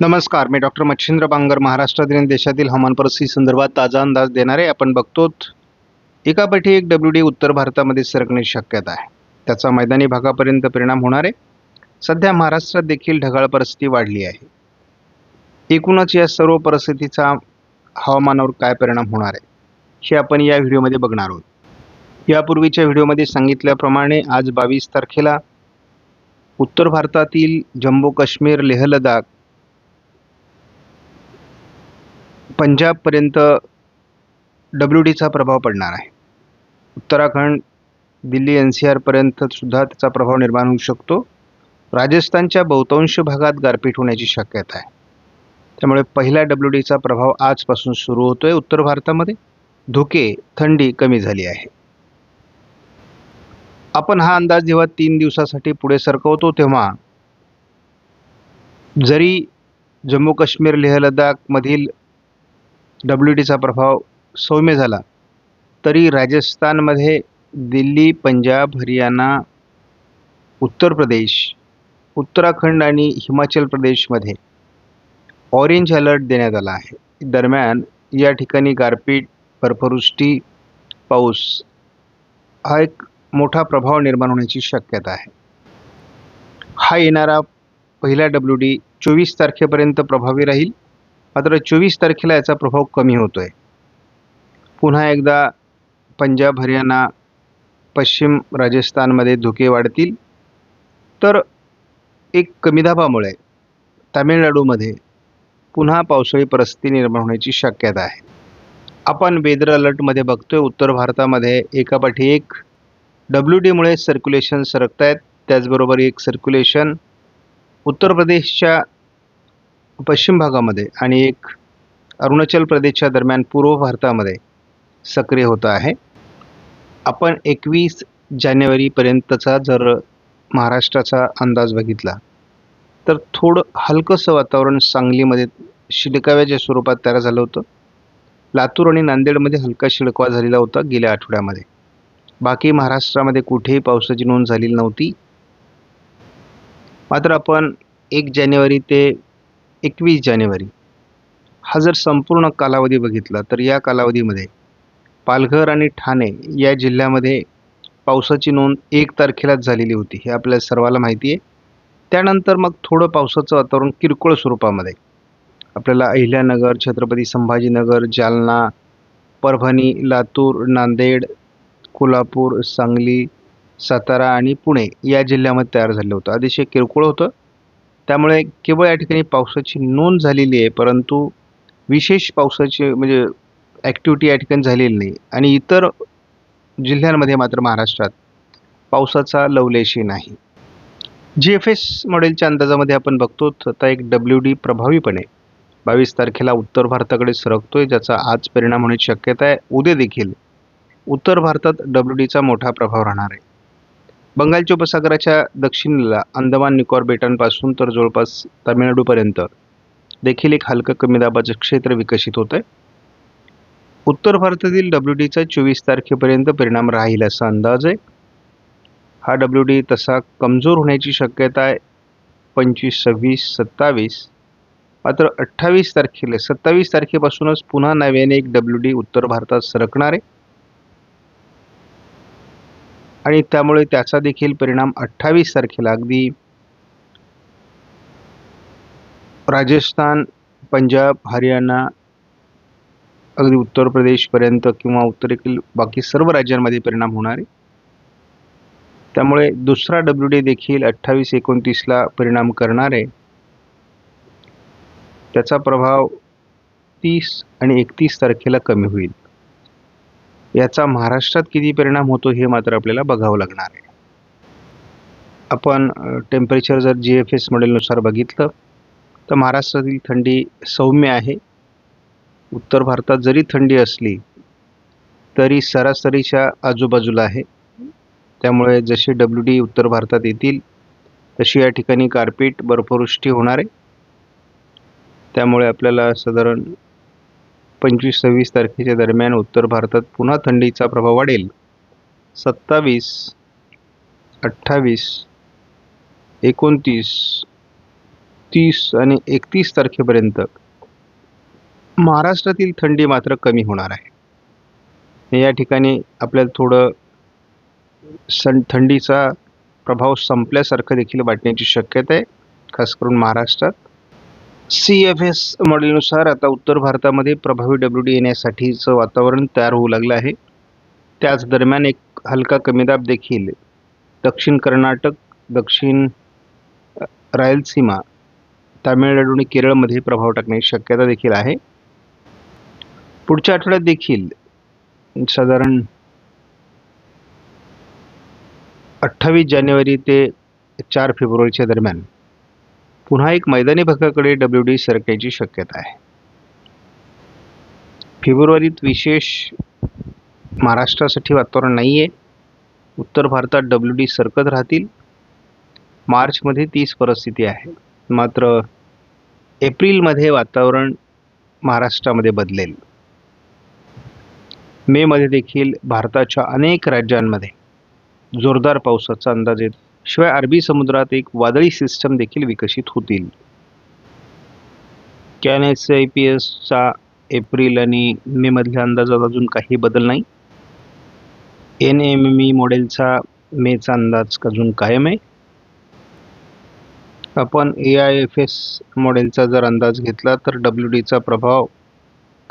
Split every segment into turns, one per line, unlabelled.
नमस्कार मी डॉक्टर मच्छिंद्र बांगर महाराष्ट्रातील आणि देशातील हवामान परिस्थिती संदर्भात ताजा अंदाज देणारे आपण बघतोच एकापैकी एक डब्ल्यू डी उत्तर भारतामध्ये सरकण्याची शक्यता आहे. त्याचा मैदानी भागापर्यंत परिणाम होणार आहे. सध्या महाराष्ट्रात देखील ढगाळ परिस्थिती वाढली आहे. एकूणच या सर्व परिस्थितीचा हवामानावर काय परिणाम होणार आहे हे आपण या व्हिडिओमध्ये बघणार आहोत. यापूर्वीच्या व्हिडिओमध्ये सांगितल्याप्रमाणे आज बावीस तारखेला उत्तर भारतातील जम्मू काश्मीर लेह लडाख पंजाबपर्यंत डब्ल्यू डीचा प्रभाव पडणार आहे. उत्तराखंड दिल्ली एन सी आरपर्यंत सुद्धा त्याचा प्रभाव निर्माण होऊ शकतो. राजस्थानच्या बहुतांश भागात गारपीट होण्याची शक्यता आहे. त्यामुळे पहिल्या डब्ल्यू डीचा प्रभाव आजपासून सुरू होतो आहे उत्तर भारतामध्ये. धुके थंडी कमी झाली आहे. आपण हा अंदाज जेव्हा तीन दिवसासाठी पुढे सरकवतो तेव्हा जरी जम्मू काश्मीर लेह लडाखमधील डब्ल्यू डीचा प्रभाव सौम्य झाला. तरी राजस्थानमध्ये दिल्ली पंजाब हरियाणा उत्तर प्रदेश उत्तराखंड आणि हिमाचल प्रदेशमध्ये ऑरेंज अलर्ट देण्यात आला आहे. दरम्यान या ठिकाणी गारपीट बर्फवृष्टी पाऊस हा एक मोठा प्रभाव निर्माण होण्याची शक्यता आहे. हा येणारा पहिला डब्ल्यू डी चोवीस तारखेपर्यंत प्रभावी राहील. मात्र चोवीस तारखेला याचा प्रभाव कमी होतो आहे पुन्हा एकदा पंजाब हरियाणा पश्चिम राजस्थानमध्ये धुके वाढतील. तर एक कमी दाबामुळे तामिळनाडूमध्ये पुन्हा पावसाळी परिस्थिती निर्माण होण्याची शक्यता आहे. आपण वेदर अलर्टमध्ये बघतोय उत्तर भारतामध्ये एकापाठी एक. डब्ल्यू डीमुळे सर्क्युलेशन सरकत आहेत त्याचबरोबर एक सर्क्युलेशन उत्तर प्रदेशच्या पश्चिम भागामध्ये आणि एक अरुणाचल प्रदेशच्या दरम्यान पूर्व भारतामध्ये सक्रिय होत आहे. आपण एकवीस जानेवारीपर्यंतचा जर महाराष्ट्राचा अंदाज बघितला तर थोडं हलकंसं वातावरण सांगलीमध्ये शिडकाव्याच्या स्वरूपात तयार झालं होतं. लातूर आणि नांदेडमध्ये हलका शिडकवा झालेला होता गेल्या आठवड्यामध्ये. बाकी महाराष्ट्रामध्ये कुठेही पावसाची नोंद झालेली नव्हती. मात्र आपण एक जानेवारी ते एकवीस जानेवारी. हा जर संपूर्ण कालावधी बघितला तर या कालावधीमध्ये पालघर आणि ठाणे या जिल्ह्यामध्ये पावसाची नोंद एक तारखेलाच झालेली होती हे आपल्या सर्वाला माहिती आहे. त्यानंतर मग थोडं पावसाचं वातावरण किरकोळ स्वरूपामध्ये. आपल्याला अहिल्यानगर छत्रपती संभाजीनगर जालना परभणी लातूर नांदेड कोल्हापूर सांगली सातारा आणि पुणे या जिल्ह्यामध्ये तयार झालं होतं. अतिशय किरकोळ होतं. त्यामुळे केवळ या ठिकाणी पावसाची नोंद झालेली आहे परंतु विशेष पावसाची म्हणजे ॲक्टिव्हिटी या ठिकाणी झालेली नाही. आणि इतर जिल्ह्यांमध्ये मात्र महाराष्ट्रात पावसाचा लवलेशी नाही. जी एफ एस मॉडेलच्या अंदाजामध्ये आपण बघतो आता एक डब्ल्यू डी प्रभावीपणे बावीस तारखेला उत्तर भारताकडे सरकतोय ज्याचा आज परिणाम होण्याची शक्यता आहे. उद्या देखील उत्तर भारतात डब्ल्यू डीचा मोठा प्रभाव राहणार आहे. बंगालच्या उपसागराच्या दक्षिणेला अंदमान निकोबार बेटांपासून तर जवळपास तामिळनाडूपर्यंत देखील एक हलकं कमी दाबाचं क्षेत्र विकसित होत आहे उत्तर भारतातील डब्ल्यू डीचा चोवीस तारखेपर्यंत परिणाम राहील असा अंदाज आहे. हा डब्ल्यू डी तसा कमजोर होण्याची शक्यता आहे. पंचवीस सव्वीस सत्तावीस मात्र अठ्ठावीस तारखेला सत्तावीस तारखेपासूनच पुन्हा नव्याने एक डब्ल्यू डी उत्तर भारतात सरकणार आहे. आणि त्यामुळे त्याचा देखील परिणाम अठ्ठावीस तारखेला अगदी राजस्थान पंजाब हरियाणा अगदी उत्तर प्रदेशपर्यंत किंवा उत्तरेतील बाकी सर्व राज्यांमध्ये परिणाम होणार आहे. त्यामुळे दुसरा डब्ल्यू डी देखील अठ्ठावीस एकोणतीसला परिणाम करणार आहे. त्याचा प्रभाव तीस आणि एकतीस तारखेला कमी होईल. याचा महाराष्ट्रात किती परिणाम होतो हे मात्र आपल्याला बघावं लागणार आहे. आपण टेम्परेचर जर जी एफ एस मॉडेलनुसार बघितलं तर महाराष्ट्रातील थंडी सौम्य आहे. उत्तर भारतात जरी थंडी असली तरी सरासरीच्या आजूबाजूला आहे. त्यामुळे जशी डब्ल्यू डी उत्तर भारतात येतील तशी या ठिकाणी गारपीट बर्फवृष्टी होणार आहे. त्यामुळे आपल्याला साधारण पंचवीस सव्वीस तारखेच्या दरम्यान उत्तर भारतात पुन्हा थंडीचा प्रभाव वाढेल. सत्तावीस अठ्ठावीस एकोणतीस तीस आणि एकतीस तारखेपर्यंत महाराष्ट्रातील थंडी मात्र कमी होणार आहे. या ठिकाणी आपल्याला थोडं सं थंडीचा प्रभाव संपल्यासारखं देखील वाटण्याची शक्यता आहे खास करून महाराष्ट्रात. सी एफ एस मॉडेलनुसार आता उत्तर भारतामध्ये प्रभावी डब्ल्यू डी येण्यासाठीचं वातावरण तयार होऊ लागलं आहे. त्याच दरम्यान एक हलका कमीदाब देखील. दक्षिण कर्नाटक दक्षिण रायलसीमा तामिळनाडू आणि केरळमध्ये प्रभाव टाकण्याची शक्यता देखील आहे. पुढच्या आठवड्यात देखील साधारण अठ्ठावीस जानेवारी ते चार फेब्रुवारीच्या दरम्यान पुन्हा एक मैदानी भागाकडे डब्ल्यू डी सरकायची शक्यता आहे. फेब्रुवारीत विशेष महाराष्ट्रासाठी वातावरण नाही आहे उत्तर भारतात डब्ल्यू डी सरकत राहतील. मार्चमध्ये तीच परिस्थिती आहे. मात्र एप्रिलमध्ये वातावरण महाराष्ट्रामध्ये बदलेल. मेमध्ये देखील भारताच्या अनेक राज्यांमध्ये जोरदार पावसाचा अंदाज येतो. शिवाय अरबी समुद्रात एक वादळी सिस्टम देखील विकसित होतील. कॅन एस आय पी एसचा एप्रिल आणि मे मधल्या अंदाजात अजून काही बदल नाही. एन एम एम ई मॉडेलचा मेचा अंदाज अजून कायम आहे. आपण ए आय एफ एस मॉडेलचा जर अंदाज घेतला तर डब्ल्यू डीचा प्रभाव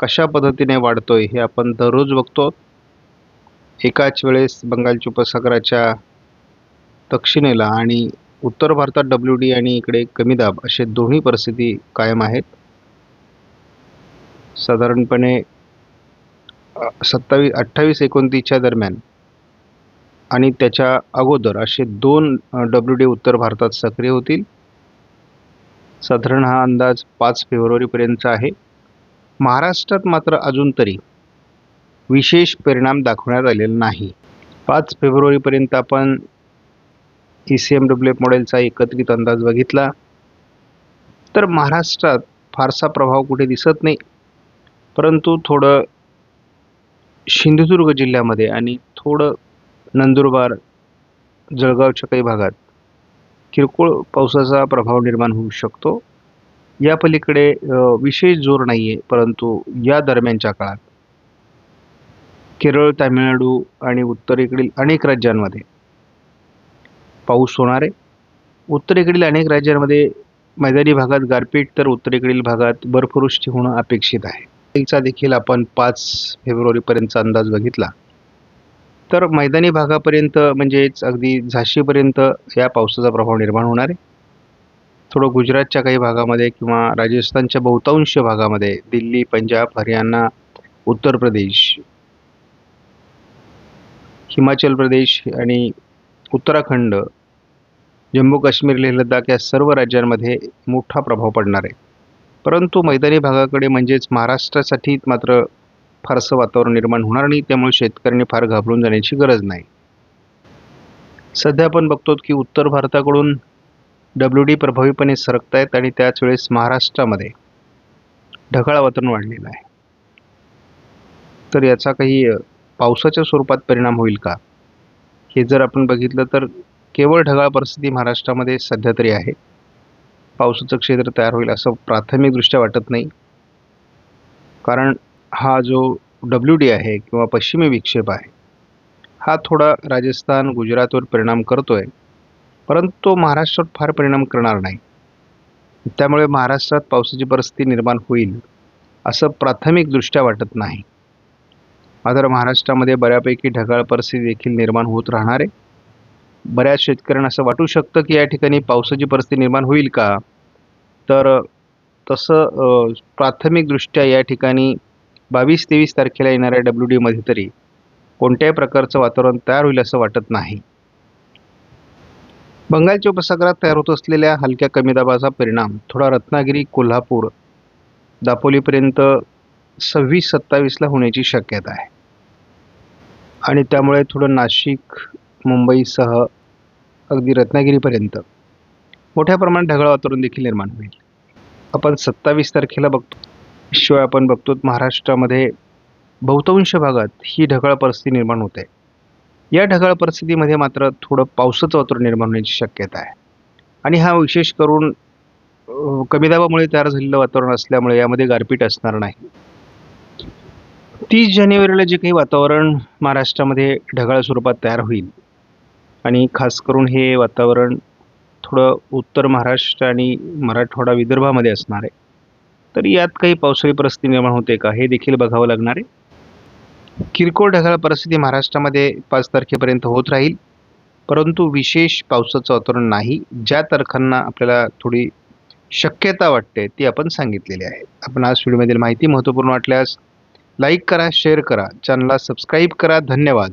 कशा पद्धतीने वाढतोय हे आपण दररोज बघतो. एकाच वेळेस बंगालच्या उपसागराच्या दक्षिणेला आणि उत्तर भारतात डब्ल्यू डी आणि इकडे कमी दाब असे दोन्ही परिस्थिती कायम आहेत. साधारणपणे सत्तावीस अठ्ठावीस एकोणतीसच्या दरम्यान आणि त्याच्या अगोदर असे दोन डब्ल्यू डी उत्तर भारतात सक्रिय होतील. साधारण हा अंदाज पाच फेब्रुवारीपर्यंतचा आहे. महाराष्ट्रात मात्र अजून तरी विशेष परिणाम दाखवण्यात आलेला नाही. पाच फेब्रुवारीपर्यंत आपण E C M W F मॉडेलचा एकत्रित अंदाज बघितला तर महाराष्ट्रात फारसा प्रभाव कुठे दिसत नाही. परंतु थोडं सिंधुदुर्ग जिल्ह्यामध्ये आणि थोडं नंदुरबार जळगावच्या काही भागात किरकोळ पावसाचा प्रभाव निर्माण होऊ शकतो. या पलीकडे विशेष जोर नाही आहे परंतु या दरम्यानच्या काळात केरळ तामिळनाडू आणि उत्तरेकडील अनेक राज्यांमध्ये पाऊस होणार आहे. उत्तरेकडील अनेक राज्यांमध्ये मैदानी भागात गारपीट तर उत्तरेकडील भागात बर्फवृष्टी होणं अपेक्षित आहे. याचा देखील आपण पाच फेब्रुवारीपर्यंतचा अंदाज बघितला. तर मैदानी भागापर्यंत म्हणजेच अगदी झाशीपर्यंत या पावसाचा प्रभाव निर्माण होणार आहे. थोडं गुजरातच्या काही भागामध्ये किंवा राजस्थानच्या बहुतांश भागामध्ये दिल्ली पंजाब हरियाणा उत्तर प्रदेश हिमाचल प्रदेश आणि उत्तराखंड जम्मू काश्मीर लेह लडाख या सर्व राज्यांमध्ये मोठा प्रभाव पडणार आहे. परंतु मैदानी भागाकडे म्हणजेच महाराष्ट्रासाठी मात्र फारसं वातावरण निर्माण होणार नाही त्यामुळे शेतकऱ्यांनी फार घाबरून जाण्याची गरज नाही. सध्या आपण बघतो की उत्तर भारताकडून डब्ल्यू डी प्रभावीपणे सरकत आहेत आणि त्याच वेळेस महाराष्ट्रामध्ये ढगाळ वातावरण वाढलेलं आहे. तर याचा काही पावसाच्या स्वरूपात परिणाम होईल का? हे जर आपण बघितलं तर केवळ ढगाळ परिस्थिती महाराष्ट्रामध्ये सध्या तरी आहे. पावसाचं क्षेत्र तयार होईल असं प्राथमिकदृष्ट्या वाटत नाही. कारण हा जो डब्ल्यू डी आहे किंवा पश्चिमी विक्षेप आहे हा थोडा राजस्थान गुजरातवर परिणाम करतो आहे परंतु तो महाराष्ट्रात फार परिणाम करणार नाही. त्यामुळे महाराष्ट्रात पावसाची परिस्थिती निर्माण होईल असं प्राथमिकदृष्ट्या वाटत नाही. मात्र महाराष्ट्रामध्ये बऱ्यापैकी ढगाळ परिस्थिती देखील निर्माण होत राहणार आहे. बऱ्याच शेतकऱ्यांना असं वाटू शकतं की या ठिकाणी पावसाची परिस्थिती निर्माण होईल का? तर तसं प्राथमिकदृष्ट्या या ठिकाणी बावीस तेवीस तारखेला येणाऱ्या डब्ल्यू डीमध्ये तरी कोणत्याही प्रकारचं वातावरण तयार होईल असं वाटत नाही. बंगालच्या उपसागरात तयार होत असलेल्या हलक्या कमी दाबाचा परिणाम थोडा रत्नागिरी कोल्हापूर दापोलीपर्यंत सव्वीस सत्तावीसला होण्याची शक्यता आहे. आणि त्यामुळे थोडं नाशिक मुंबईसह अगदी रत्नागिरीपर्यंत. मोठ्या प्रमाणात ढगाळ वातावरण देखील निर्माण होईल. आपण सत्तावीस तारखेला बघतो. शिवाय आपण बघतो. महाराष्ट्रामध्ये बहुतांश भागात ही ढगाळ परिस्थिती निर्माण होते या ढगाळ परिस्थितीमध्ये मात्र थोडं पावसाचं वातावरण निर्माण होण्याची शक्यता आहे. आणि हा विशेष करून कमी दाबामुळे तयार झालेलं वातावरण असल्यामुळे यामध्ये गारपीट असणार नाही. तीस जानेवारीला जे काही वातावरण महाराष्ट्रामध्ये ढगाळ स्वरूपात तयार होईल आणि खास करून हे वातावरण थोडं उत्तर महाराष्ट्र आणि मराठवाडा विदर्भामध्ये असणार आहे. तर यात काही पावसाळी परिस्थिती निर्माण होते का? हे देखील बघावं लागणार आहे. किरकोळ ढगाळ परिस्थिती महाराष्ट्रामध्ये पाच तारखेपर्यंत होत राहील. परंतु विशेष पावसाचं वातावरण नाही. ज्या तारखांना आपल्याला थोडी शक्यता वाटते ती आपण सांगितलेली आहे. आपण आज व्हिडिओमधील माहिती महत्त्वपूर्ण वाटल्यास लाईक करा शेअर करा. चॅनलला सबस्क्राईब करा. धन्यवाद.